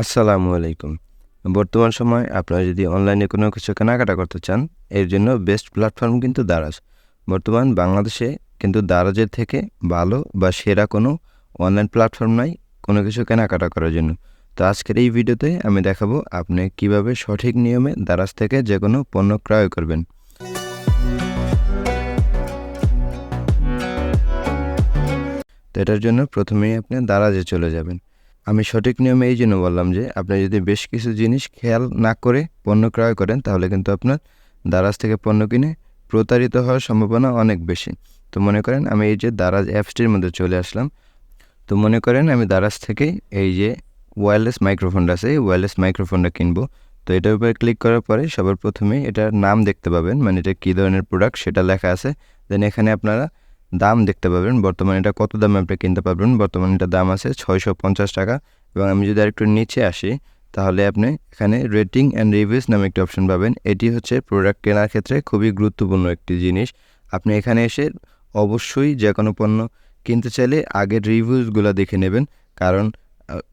আসসালামু আলাইকুম। বর্তমান সময় আপনারা যদি অনলাইনে কোনো কিছু কেনাকাটা করতে চান, এর জন্য বেস্ট প্ল্যাটফর্ম কিন্তু দারাজ। বর্তমান বাংলাদেশে কিন্তু দারাজের থেকে ভালো বা সেরা কোনো অনলাইন প্ল্যাটফর্ম নাই কোনো কিছু কেনাকাটা করার জন্য। তো আজকের এই ভিডিওতে আমি দেখাবো আপনি কীভাবে সঠিক নিয়মে দারাজ থেকে যে কোনো পণ্য ক্রয় করবেন। তো এটার জন্য প্রথমেই আপনি দারাজে চলে যাবেন। আমি সঠিক নিয়মে এই জন্য বললাম যে, আপনি যদি বেশ কিছু জিনিস খেয়াল না করে পণ্য ক্রয় করেন, তাহলে কিন্তু আপনার দারাজ থেকে পণ্য কিনে প্রতারিত হওয়ার সম্ভাবনা অনেক বেশি। তো মনে করেন আমি এই যে দারাজ অ্যাপসটির মধ্যে চলে আসলাম। তো মনে করেন আমি দারাজ থেকে এই যে ওয়্যারলেস মাইক্রোফোনটা আছে, এই ওয়্যারলেস মাইক্রোফোনটা কিনবো। তো এটার উপরে ক্লিক করার পরে সবার প্রথমে এটার নাম দেখতে পাবেন মানে এটা কী ধরনের প্রোডাক্ট সেটা লেখা আছে। দেন এখানে আপনারা দাম দেখতে পাবেন। বর্তমানে এটা কত দামে আপনি কিনতে পারবেন? বর্তমানে এটা দাম আছে ছয়শো পঞ্চাশ টাকা। এবং আমি যদি আরেকটু নিচে আসি, তাহলে আপনি এখানে রেটিং অ্যান্ড রিভিউস নামে একটি অপশন পাবেন। এটি হচ্ছে প্রোডাক্ট কেনার ক্ষেত্রে খুবই গুরুত্বপূর্ণ একটি জিনিস। আপনি এখানে এসে অবশ্যই যে কোনো পণ্য কিনতে চাইলে আগের রিভিউসগুলো দেখে নেবেন। কারণ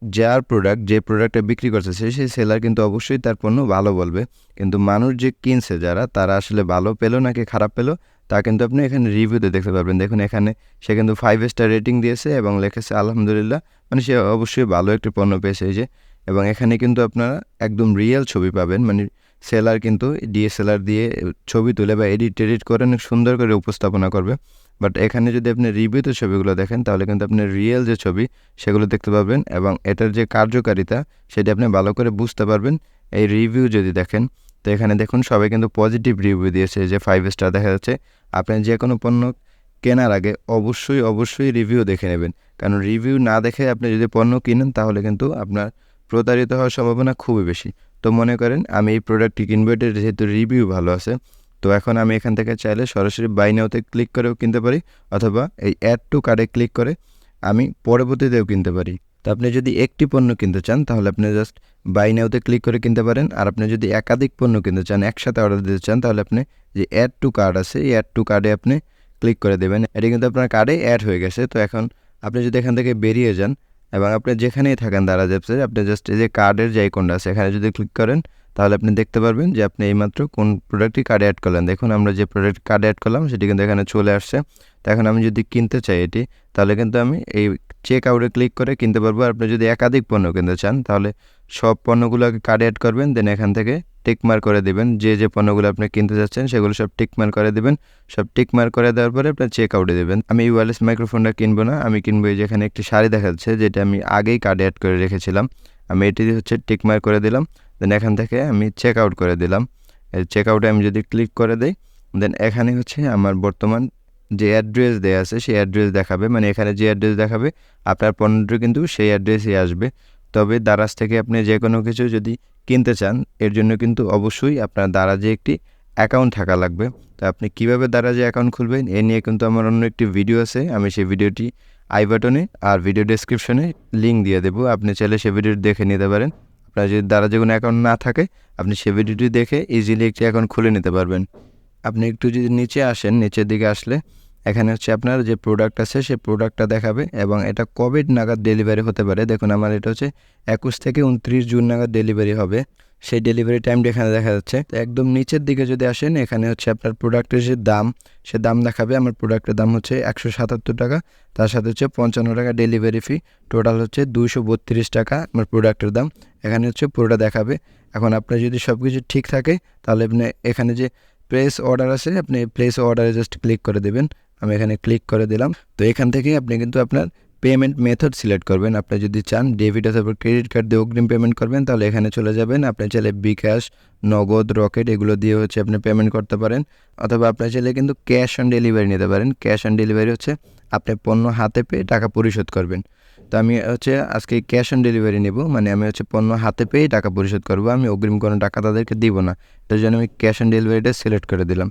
যার প্রোডাক্ট, যে প্রোডাক্টটা বিক্রি করতেছে, সেই সেলার কিন্তু অবশ্যই তার পণ্য ভালো বলবে। কিন্তু মানুষ যে কিনছে যারা, তারা আসলে ভালো পেল নাকি খারাপ পেল? তা কিন্তু আপনি এখানে রিভিউতে দেখতে পারবেন। দেখুন, এখানে সে কিন্তু ফাইভ স্টার রেটিং দিয়েছে এবং লিখেছে, আলহামদুলিল্লাহ। মানে সে অবশ্যই ভালো একটি পণ্য পেয়েছে এই যে। এবং এখানে কিন্তু আপনারা একদম রিয়েল ছবি পাবেন। মানে সেলার কিন্তু ডিএসএলআর দিয়ে ছবি তুলে বা এডিট টেডিট করে অনেক সুন্দর করে উপস্থাপনা করবে। বাট এখানে যদি আপনি রিভিউতে ছবিগুলো দেখেন, তাহলে কিন্তু আপনি রিয়েল যে ছবি, সেগুলো দেখতে পাবেন এবং এটার যে কার্যকারিতা, সেটা আপনি ভালো করে বুঝতে পারবেন। এই রিভিউ যদি দেখেন তো এখানে দেখুন সবাই কিন্তু পজিটিভ রিভিউ দিয়েছে, যে ফাইভ স্টার দেখা যাচ্ছে। আপনি যে কোনো পণ্য কেনার আগে অবশ্যই অবশ্যই রিভিউ দেখে নেবেন। কারণ রিভিউ না দেখে আপনি যদি পণ্য কিনেন, তাহলে কিন্তু আপনার প্রতারিত হওয়ার সম্ভাবনা খুবই বেশি। তো মনে করেন, আমি এই প্রোডাক্টটি কিনবো, এটার যেহেতু রিভিউ ভালো আছে, তো এখন আমি এখান থেকে চাইলে সরাসরি বাই নাওতে ক্লিক করেও কিনতে পারি, অথবা এই অ্যাড টু কার্ডে ক্লিক করে আমি পরবর্তীতেও কিনতে পারি। তো আপনি যদি একটি পণ্য কিনতে চান, তাহলে আপনি জাস্ট বাই নাওতে ক্লিক করে কিনতে পারেন। আর আপনি যদি একাধিক পণ্য কিনতে চান, একসাথে অর্ডার দিতে চান, তাহলে আপনি যে অ্যাড টু কার্ড আছে, এই অ্যাড টু কার্ডে আপনি ক্লিক করে দেবেন। এটি কিন্তু আপনার কার্ডে অ্যাড হয়ে গেছে। তো এখন আপনি যদি এখান থেকে বেরিয়ে যান, এবং আপনি যেখানেই থাকেন দারাজ অ্যাপসে আপনি জাস্ট এই যে কার্ডের যে আইকনটা আছে, এখানে যদি ক্লিক করেন তাহলে আপনি দেখতে পারবেন যে আপনি এইমাত্র কোন প্রোডাক্টটি কার্ডে অ্যাড করলেন। দেখুন, আমরা যে প্রোডাক্ট কার্ডে অ্যাড করলাম, সেটি কিন্তু এখানে চলে আসছে। তো এখন আমি যদি কিনতে চাই এটি, তাহলে কিন্তু আমি এই চেক আউটে ক্লিক করে কিনতে পারব। আপনি যদি একাধিক পণ্য কিনতে চান, তাহলে সব পণ্যগুলোকে কার্ডে অ্যাড করবেন দেন এখান থেকে টিকমার করে দেবেন। যে যে পণ্যগুলো আপনি কিনতে চাচ্ছেন, সেগুলো সব টিকমার করে দেবেন। সব টিকমার করে দেওয়ার পরে আপনি চেক আউটে দেবেন। আমি ওয়ারলেস মাইক্রোফোনটা কিনবো না। আমি কিনবো এই যেখানে একটি শাড়ি দেখা যাচ্ছে যেটা আমি আগেই কার্ডে অ্যাড করে রেখেছিলাম। আমি এটি হচ্ছে টিকমার করে দিলাম। দেন এখান থেকে আমি চেক আউট করে দিলাম। চেক আউটে আমি যদি ক্লিক করে দিই দেন এখানে হচ্ছে আমার বর্তমান যে অ্যাড্রেস দেওয়া আছে, সেই অ্যাড্রেস দেখাবে। মানে এখানে যে অ্যাড্রেস দেখাবে, আপনার পণ্যটি কিন্তু সেই অ্যাড্রেসই আসবে। তবে দারাজ থেকে আপনি যে কোনো কিছু যদি কিনতে চান, এর জন্য কিন্তু অবশ্যই আপনার দারাজে একটি অ্যাকাউন্ট থাকা লাগবে। তো আপনি কীভাবে দারাজে অ্যাকাউন্ট খুলবেন, এ নিয়ে কিন্তু আমার অন্য একটি ভিডিও আছে। আমি সেই ভিডিওটি আই বাটনে আর ভিডিও ডেসক্রিপশনে লিঙ্ক দিয়ে দেবো। আপনি চাইলে সেই ভিডিওটি দেখে নিতে পারেন। আপনার যদি যে কোনো অ্যাকাউন্ট না থাকে, আপনি সে ভিডিওটি দেখে ইজিলি একটি অ্যাকাউন্ট খুলে নিতে পারবেন। আপনি একটু যদি নিচে আসেন, নিচের দিকে আসলে এখানে হচ্ছে আপনার যে প্রোডাক্ট আছে সেই প্রোডাক্টটা দেখাবে এবং এটা কবে নাগাদ ডেলিভারি হতে পারে। দেখুন, আমার এটা হচ্ছে একুশ থেকে উনত্রিশ জুন নাগাদ ডেলিভারি হবে। সেই ডেলিভারি টাইমটা এখানে দেখা যাচ্ছে। তো একদম নিচের দিকে যদি আসেন, এখানে হচ্ছে আপনার প্রোডাক্টের যে দাম, সে দাম দেখাবে। আমার প্রোডাক্টের দাম হচ্ছে একশো সাতাত্তর টাকা। তার সাথে হচ্ছে পঞ্চান্ন টাকা ডেলিভারি ফি টোটাল হচ্ছে দুইশো বত্রিশ টাকা আমার প্রোডাক্টের দাম। এখানে হচ্ছে পুরোটা দেখাবে। এখন আপনার যদি সব কিছু ঠিক থাকে, তাহলে আপনি এখানে যে প্লেস অর্ডার আছে, আপনি প্লেস অর্ডারে জাস্ট ক্লিক করে দেবেন। আমি এখানে ক্লিক করে দিলাম। তো এখান থেকে আপনি কিন্তু আপনার পেমেন্ট মেথড সিলেক্ট করবেন। আপনি যদি চান ডেবিট অথবা ক্রেডিট কার্ড দিয়ে অগ্রিম পেমেন্ট করবেন, তাহলে এখানে চলে যাবেন। আপনি চাইলে বিকাশ নগদ রকেট এগুলো দিয়ে হচ্ছে আপনি পেমেন্ট করতে পারেন। অথবা আপনি চাইলে কিন্তু ক্যাশ অন ডেলিভারি নিতে পারেন। ক্যাশ অন ডেলিভারি হচ্ছে আপনি পণ্য হাতে পেয়ে টাকা পরিশোধ করবেন। তো আমি হচ্ছে আজকে ক্যাশ অন ডেলিভারি নেব। মানে আমি হচ্ছে পণ্য হাতে পেয়েই টাকা পরিশোধ করব। আমি অগ্রিম কোনো টাকা তাদেরকে দিব না। তার জন্য আমি ক্যাশ অন ডেলিভারিটা সিলেক্ট করে দিলাম।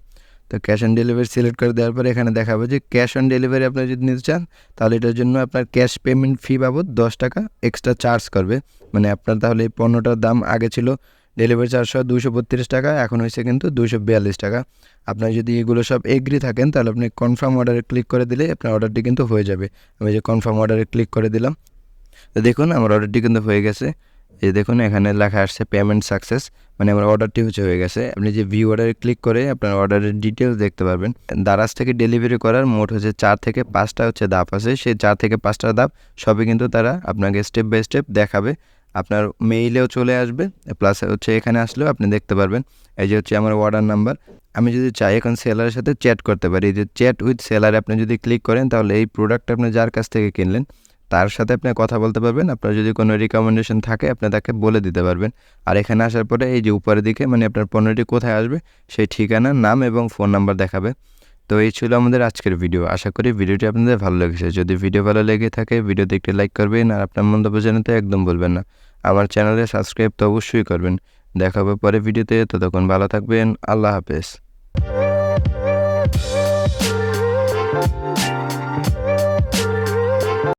তো ক্যাশ অন ডেলিভারি সিলেক্ট করে দেওয়ার পরে এখানে দেখাবে যে ক্যাশ অন ডেলিভারি আপনি যদি নিতে চান, তাহলে এটার জন্য আপনার ক্যাশ পেমেন্ট ফি বাবদ দশ টাকা এক্সট্রা চার্জ করবে। মানে আপনার তাহলে এই পণ্যটার দাম আগে ছিল ডেলিভারি চার্জ সহ দুশো বত্রিশ টাকা, এখন হয়েছে কিন্তু দুশো বিয়াল্লিশ টাকা। আপনার যদি এগুলো সব এগ্রি থাকেন, তাহলে আপনি কনফার্ম অর্ডারে ক্লিক করে দিলে আপনার অর্ডারটি কিন্তু হয়ে যাবে। আমি যে কনফার্ম অর্ডারে ক্লিক করে দিলাম, তো দেখুন আমার অর্ডারটি কিন্তু হয়ে গেছে। এই দেখুন, এখানে লেখা আসছে পেমেন্ট সাকসেস মানে আমার অর্ডারটি হচ্ছে হয়ে গেছে। আপনি যে ভিউ অর্ডারে ক্লিক করে আপনার অর্ডারের ডিটেলস দেখতে পারবেন। দারাজ থেকে ডেলিভারি করার মোট হচ্ছে চার থেকে পাঁচটা হচ্ছে ধাপ আছে। সেই চার থেকে পাঁচটা ধাপ সবই কিন্তু তারা আপনাকে স্টেপ বাই স্টেপ দেখাবে। আপনার মেইলেও চলে আসবে প্লাস হচ্ছে এখানে আসলেও আপনি দেখতে পারবেন। এই যে হচ্ছে আমার অর্ডার নাম্বার আমি যদি চাই এখন সেলারের সাথে চ্যাট করতে পারি। এই যে চ্যাট উইথ সেলারে আপনি যদি ক্লিক করেন, তাহলে এই প্রোডাক্ট আপনি যার কাছ থেকে কিনলেন তার সাথে আপনি কথা বলতে পারবেন, আপনার যদি কোনো রিকমেন্ডেশন থাকে, আপনি তাকে বলে দিতে পারবেন। আর এখানে আসার পরে এই যে উপরের দিকে মানে আপনার পণ্যটি কোথায় আসবে, সেই ঠিকানা নাম এবং ফোন নাম্বার দেখাবে। তো এই ছিল আমাদের আজকের ভিডিও আশা করি ভিডিওটি আপনাদের ভালো লেগেছে। যদি ভিডিও ভালো লেগে থাকে ভিডিওতে একটি লাইক করবেন আর আপনার মন্তব্য জানাতে একদম বলবেন না। আমার চ্যানেলে সাবস্ক্রাইব তো অবশ্যই করবেন। দেখা হবে পরে ভিডিওতে ততক্ষণ ভালো থাকবেন। আল্লাহ হাফেজ।